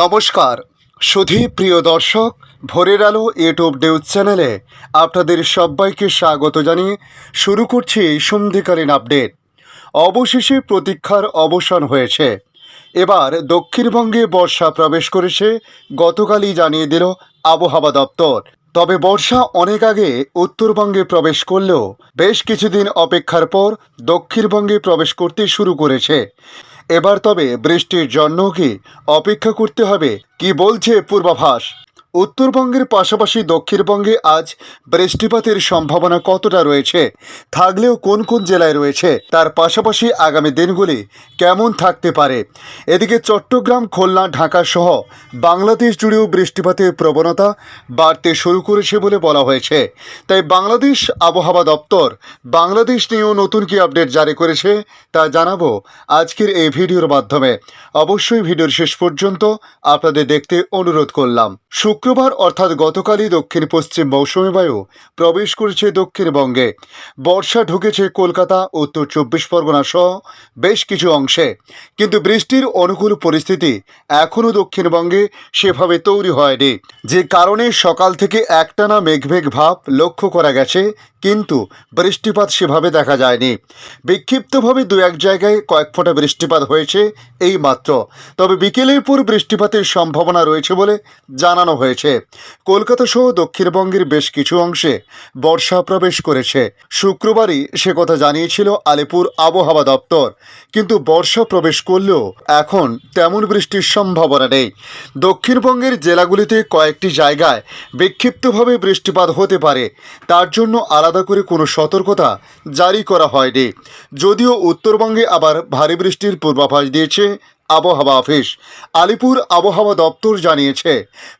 নমস্কার। সুধী, প্রিয় দর্শক, ভোরের আলো ইউটিউব নিউজ চ্যানেলে আপনাদের সবাইকে স্বাগত জানিয়ে শুরু করছি এই সন্ধিকালীন আপডেট। অবশেষে প্রতীক্ষার অবসান হয়েছে। এবার দক্ষিণবঙ্গে বর্ষা প্রবেশ করেছে, গতকালই জানিয়ে দিল আবহাওয়া দপ্তর। তবে বর্ষা অনেক আগে উত্তরবঙ্গে প্রবেশ করলেও বেশ কিছুদিন অপেক্ষার পর দক্ষিণবঙ্গে প্রবেশ করতে শুরু করেছে। এবার তবে বৃষ্টির জন্য কি অপেক্ষা করতে হবে? কি বলছে পূর্বাভাস? উত্তরবঙ্গের পাশাপাশি দক্ষিণবঙ্গে আজ বৃষ্টিপাতের সম্ভাবনা কতটা রয়েছে? থাকলেও কোন কোন জেলায় রয়েছে? তার পাশাপাশি আগামী দিনগুলি কেমন থাকতে পারে? এদিকে চট্টগ্রাম, খুলনা, ঢাকা সহ বাংলাদেশ জুড়েও বৃষ্টিপাতের প্রবণতা বাড়তে শুরু করেছে বলে বলা হয়েছে। তাই বাংলাদেশ আবহাওয়া দপ্তর বাংলাদেশ নিয়েও নতুন কি আপডেট জারি করেছে তা জানাব আজকের এই ভিডিওর মাধ্যমে। অবশ্যই ভিডিওর শেষ পর্যন্ত আপনাদের দেখতে অনুরোধ করলাম। শুক্রবার অর্থাৎ গতকালই দক্ষিণ পশ্চিম মৌসুমী বায়ু প্রবেশ করেছে দক্ষিণবঙ্গে। বর্ষা ঢুকেছে কলকাতা, উত্তর চব্বিশ পরগনা সহ বেশ কিছু অংশে। কিন্তু বৃষ্টির অনুকূল পরিস্থিতি এখনও দক্ষিণবঙ্গে সেভাবে তৈরি হয়নি। যে কারণে সকাল থেকে একটানা মেঘমেঘ ভাব লক্ষ্য করা গেছে, কিন্তু বৃষ্টিপাত সেভাবে দেখা যায়নি। বিক্ষিপ্তভাবে দু এক জায়গায় কয়েক ফোঁটা বৃষ্টিপাত হয়েছে, এই মাত্র। তবে বিকেলের পর বৃষ্টিপাতের সম্ভাবনা রয়েছে বলে জানানো হয়েছে। কলকাতা সহ দক্ষিণবঙ্গের বেশ কিছু অংশে বর্ষা প্রবেশ করেছে। শুক্রবারই সে কথা জানিয়েছিল আলিপুর আবহাওয়া দপ্তর। কিন্তু বর্ষা প্রবেশ করলেও এখন তেমন বৃষ্টির সম্ভাবনা নেই। দক্ষিণবঙ্গের জেলাগুলিতে কয়েকটি জায়গায় বিক্ষিপ্তভাবে বৃষ্টিপাত হতে পারে। তার জন্য আলাদা করে কোনো সতর্কতা জারি করা হয়নি। যদিও উত্তরবঙ্গে আবার ভারী বৃষ্টির পূর্বাভাস দিয়েছে আবহাওয়া অফিস। আলিপুর আবহাওয়া দপ্তর জানিয়েছে,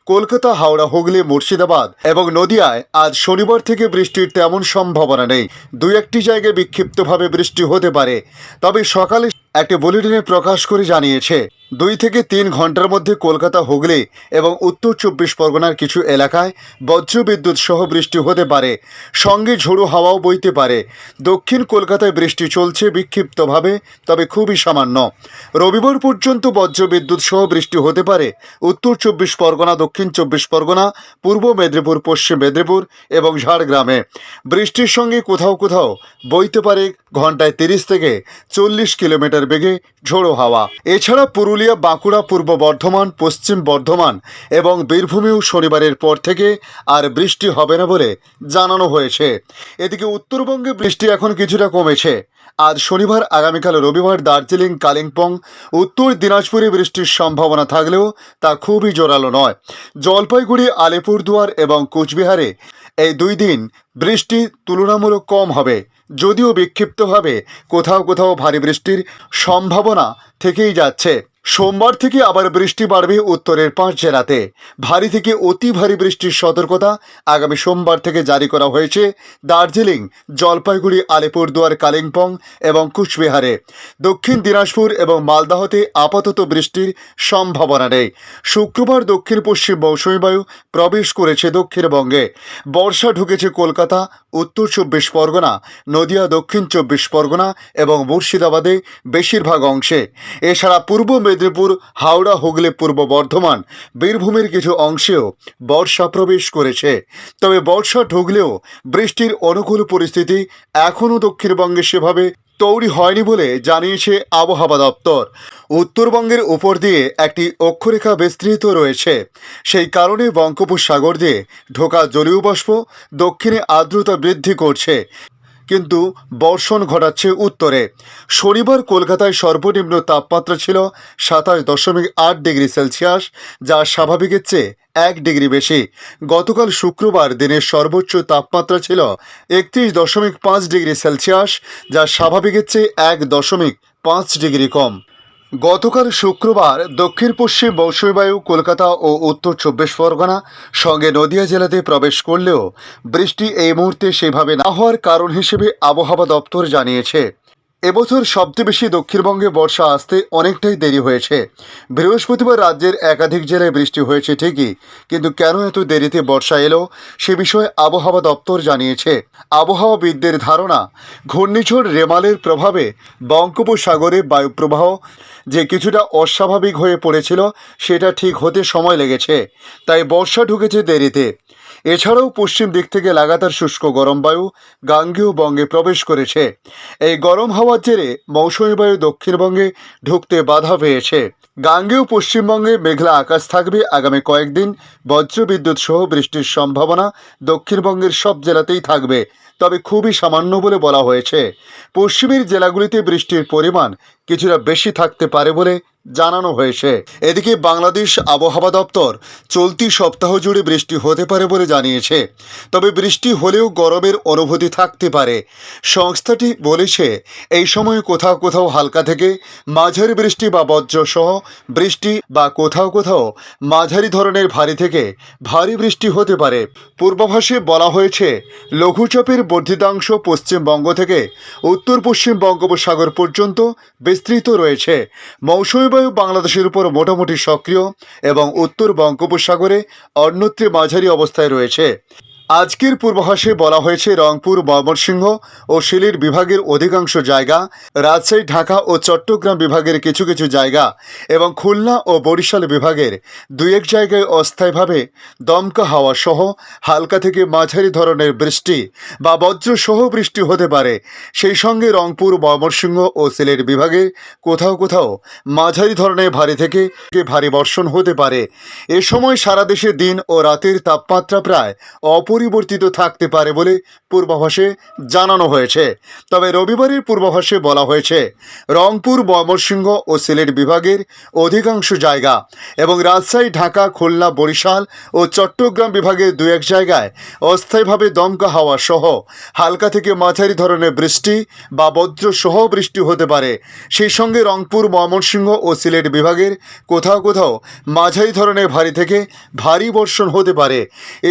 কলকাতা, হাওড়া, হুগলি, মুর্শিদাবাদ এবং নদিয়ায় আজ শনিবার থেকে বৃষ্টির তেমন সম্ভাবনা নেই। দু একটি জায়গায় বিক্ষিপ্তভাবে বৃষ্টি হতে পারে। তবে সকালে একটি বুলেটিনে প্রকাশ করে জানিয়েছে দুই থেকে তিন ঘণ্টার মধ্যে কলকাতা, হুগলি এবং উত্তর চব্বিশ পরগনার কিছু এলাকায় বজ্রবিদ্যুৎ সহ বৃষ্টি হতে পারে। সঙ্গে ঝোড়ো হাওয়াও বইতে পারে। দক্ষিণ কলকাতায় বৃষ্টি চলছে বিক্ষিপ্তভাবে, তবে খুবই সামান্য। রবিবার পর্যন্ত বজ্রবিদ্যুৎ সহ বৃষ্টি হতে পারে। উত্তর চব্বিশ পরগনা, দক্ষিণ চব্বিশ পরগনা, পূর্ব মেদিনীপুর, পশ্চিম মেদিনীপুর এবং ঝাড়গ্রামে। বৃষ্টির সঙ্গে কোথাও কোথাও বইতে পারে ঘন্টায় তিরিশ থেকে চল্লিশ কিলোমিটার বেগে ঝোড়ো হাওয়া। এছাড়া পুরুলিয়া, বাঁকুড়া, পূর্ব বর্ধমান, পশ্চিম বর্ধমান এবং বীরভূমেও শনিবারের পর থেকে আর বৃষ্টি হবে না বলে জানানো হয়েছে। এদিকে উত্তরবঙ্গে বৃষ্টি এখন কিছুটা কমেছে। আজ শনিবার, আগামীকাল রবিবার দার্জিলিং, কালিম্পং, উত্তর দিনাজপুরে বৃষ্টির সম্ভাবনা থাকলেও তা খুবই জোরালো নয়। জলপাইগুড়ি, আলিপুরদুয়ার এবং কোচবিহারে এই দুই দিন বৃষ্টি তুলনামূলক কম হবে। যদিও বিক্ষিপ্তভাবে কোথাও কোথাও ভারী বৃষ্টির সম্ভাবনা থেকেই যাচ্ছে। সোমবার থেকে আবার বৃষ্টি বাড়বে উত্তরের পাঁচ জেলাতে। ভারী থেকে অতি ভারী বৃষ্টির সতর্কতা আগামী সোমবার থেকে জারি করা হয়েছে দার্জিলিং, জলপাইগুড়ি, আলিপুরদুয়ার, কালিম্পং এবং কুচবিহারে। দক্ষিণ দিনাজপুর এবং মালদাহতে আপাতত বৃষ্টির সম্ভাবনা নেই। শুক্রবার দক্ষিণ পশ্চিম মৌসুমী বায়ু প্রবেশ করেছে দক্ষিণবঙ্গে। বর্ষা ঢুকেছে কলকাতা, উত্তর চব্বিশ পরগনা, নদিয়া, দক্ষিণ চব্বিশ পরগনা এবং মুর্শিদাবাদে বেশিরভাগ অংশে। এছাড়া পূর্ব হাওড়া, হুগলি, পূর্ব বর্ধমান। বীরভূমের কিছু অংশেও বর্ষা প্রবেশ করেছে। তবে বর্ষা ঢুকলেও বৃষ্টির অনুকূল পরিস্থিতি এখনও দক্ষিণবঙ্গে সেভাবে তৈরি হয়নি বলে জানিয়েছে আবহাওয়া দপ্তর। উত্তরবঙ্গের উপর দিয়ে একটি অক্ষরেখা বিস্তৃত রয়েছে। সেই কারণে বঙ্গোপসাগর দিয়ে ঢোকা জলীয় বাষ্প দক্ষিণে আর্দ্রতা বৃদ্ধি করছে। কিন্তু বর্ষণ ঘটাচ্ছে উত্তরে। শনিবার কলকাতায় সর্বনিম্ন তাপমাত্রা ছিল সাতাশ দশমিক আট ডিগ্রি সেলসিয়াস, যা স্বাভাবিকের চেয়ে এক ডিগ্রি বেশি। গতকাল শুক্রবার দিনের সর্বোচ্চ তাপমাত্রা ছিল একত্রিশ দশমিক পাঁচ ডিগ্রি সেলসিয়াস, যা স্বাভাবিকের চেয়ে এক দশমিক পাঁচ ডিগ্রি কম। গতকাল শুক্রবার দক্ষিণ পশ্চিম মৌসুমী বায়ু কলকাতা ও উত্তর চব্বিশ পরগনা সঙ্গে নদিয়া জেলাতে প্রবেশ করলেও বৃষ্টি এই মুহূর্তে সেভাবে না হওয়ার কারণ হিসেবে আবহাওয়া দপ্তর জানিয়েছে। এবছর সবচেয়ে বেশি দক্ষিণবঙ্গে বর্ষা আসতে অনেকটাই দেরি হয়েছে। বৃহস্পতিবার রাজ্যের একাধিক জেলায় বৃষ্টি হয়েছে ঠিকই, কিন্তু কেন এত দেরিতে বর্ষা এলো সে বিষয়ে আবহাওয়া দপ্তর জানিয়েছে। আবহাওয়াবিদদের ধারণা, ঘূর্ণিঝড় রেমালের প্রভাবে বঙ্গোপসাগরে বায়ুপ্রবাহ যে কিছুটা অস্বাভাবিক হয়ে পড়েছিল, সেটা ঠিক হতে সময় লেগেছে, তাই বর্ষা ঢুকেছে দেরিতে। এছাড়াও পশ্চিম দিক থেকে লাগাতার শুষ্ক গরম বায়ু গাঙ্গেয় বঙ্গে প্রবেশ করেছে। এই গরম হাওয়ার জেরে মৌসুমী বায়ু দক্ষিণবঙ্গে ঢুকতে বাধা পেয়েছে। গাঙ্গেয় পশ্চিমবঙ্গে মেঘলা আকাশ থাকবে আগামী কয়েকদিন। বজ্রবিদ্যুৎ সহ বৃষ্টির সম্ভাবনা দক্ষিণবঙ্গের সব জেলাতেই থাকবে, তবে খুবই সামান্য বলে বলা হয়েছে। পশ্চিমের জেলাগুলিতে বৃষ্টির পরিমাণ কিছুটা বেশি থাকতে পারে বলে জানানো হয়েছে। এদিকে বাংলাদেশ আবহাওয়া দপ্তর চলতি সপ্তাহ জুড়ে বৃষ্টি হতে পারে বলে জানিয়েছে। তবে বৃষ্টি হলেও গরমের অনুভূতি থাকতে পারে। সংস্থাটি বলেছে, এই সময় কোথাও কোথাও হালকা থেকে মাঝারি বৃষ্টি বা বজ্রসহ বৃষ্টি বা কোথাও কোথাও মাঝারি ধরনের ভারী থেকে ভারী বৃষ্টি হতে পারে। পূর্বাভাসে বলা হয়েছে, লঘুচাপের বর্ধিতাংশ পশ্চিমবঙ্গ থেকে উত্তর পশ্চিম বঙ্গোপসাগর পর্যন্ত বিস্তৃত রয়েছে। মৌসুমী বায়ু বাংলাদেশের উপর মোটামুটি সক্রিয় এবং উত্তর বঙ্গোপসাগরে অন্যত্রে মাঝারি অবস্থায় রয়েছে। আজকের পূর্বাভাসে বলা হয়েছে রংপুর, ময়মনসিংহ ও সিলেট বিভাগের অধিকাংশ জায়গা, রাজশাহী, ঢাকা ও চট্টগ্রাম বিভাগের কিছু কিছু জায়গা এবং খুলনা ও বরিশাল বিভাগের দুই এক জায়গায় অস্থায়ীভাবে দমকা হাওয়া সহ হালকা থেকে মাঝারি ধরনের বৃষ্টি বা বজ্র সহ বৃষ্টি হতে পারে। সেই সঙ্গে রংপুর, ময়মনসিংহ ও সিলেট বিভাগে কোথাও কোথাও মাঝারি ধরনের ভারী থেকে ভারী বর্ষণ হতে পারে। এ সময় সারা দেশে দিন ও রাতের তাপমাত্রা প্রায় অপরিবর্তিত থাকতে পারে বলে পূর্বাভাসে জানানো হয়েছে। তবে রবিবারের পূর্বাভাসে বলা হয়েছে, রংপুর ময়মনসিংহ ও সিলেট বিভাগের অধিকাংশ জায়গা এবং রাজশাহী, ঢাকা, খুলনা, বরিশাল ও চট্টগ্রাম বিভাগের দু এক জায়গায় অস্থায়ীভাবে দমকা হাওয়া সহ হালকা থেকে মাঝারি ধরনের বৃষ্টি বা বজ্র সহ বৃষ্টি হতে পারে। সেই সঙ্গে রংপুর ময়মনসিংহ ও সিলেট বিভাগের কোথাও কোথাও মাঝারি ধরনের ভারী থেকে ভারী বর্ষণ হতে পারে।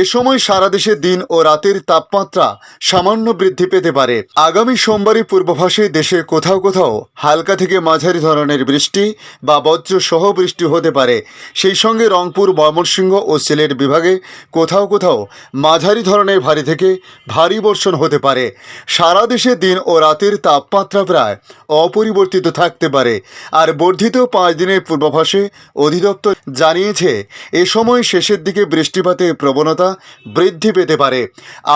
এ সময় সারা দেশে দিন ও রাতের তাপমাত্রা সামান্য বৃদ্ধি পেতে পারে। আগামী সোমবারই পূর্বাভাসে দেশের কোথাও কোথাও হালকা থেকে মাঝারি ধরনের বৃষ্টি বা বজ্র সহ বৃষ্টি হতে পারে। সেই সঙ্গে রংপুর, ময়মনসিংহ ও সিলেট বিভাগে কোথাও কোথাও মাঝারি ধরনের ভারী থেকে ভারী বর্ষণ হতে পারে। সারা দেশে দিন ও রাতের তাপমাত্রা প্রায় অপরিবর্তিত থাকতে পারে। আর বর্ধিত পাঁচ দিনের পূর্বাভাসে অধিদপ্তর জানিয়েছে, এ সময় শেষের দিকে বৃষ্টিপাতের প্রবণতা বৃদ্ধি পেতে পারে।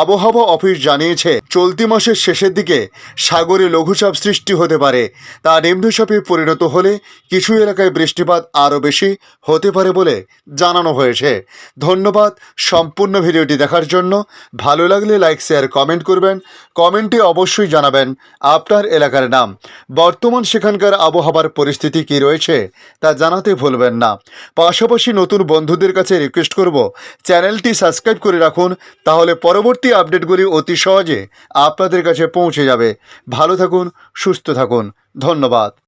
আবহাওয়া অফিস জানিয়েছে, চলতি মাসের শেষের দিকে সাগরে লঘুচাপ সৃষ্টি হতে পারে। তা নিম্নচাপে পরিণত হলে কিছু এলাকায় বৃষ্টিপাত আরও বেশি হতে পারে বলে জানানো হয়েছে। ধন্যবাদ সম্পূর্ণ ভিডিওটি দেখার জন্য। ভালো লাগলে লাইক, শেয়ার, কমেন্ট করবেন। কমেন্টে অবশ্যই জানাবেন আপনার এলাকার নাম। বর্তমান সেখানকার আবহাওয়ার পরিস্থিতি কি রয়েছে তা জানাতে ভুলবেন না। পাশাপাশি নতুন বন্ধুদের কাছে রিকোয়েস্ট করব, চ্যানেলটি সাবস্ক্রাইব করে রাখুন। তাহলে পরবর্তী আপডেটগুলি অতি সহজে আপনাদের কাছে পৌঁছে যাবে। ভালো থাকুন সুস্থ থাকুন। ধন্যবাদ।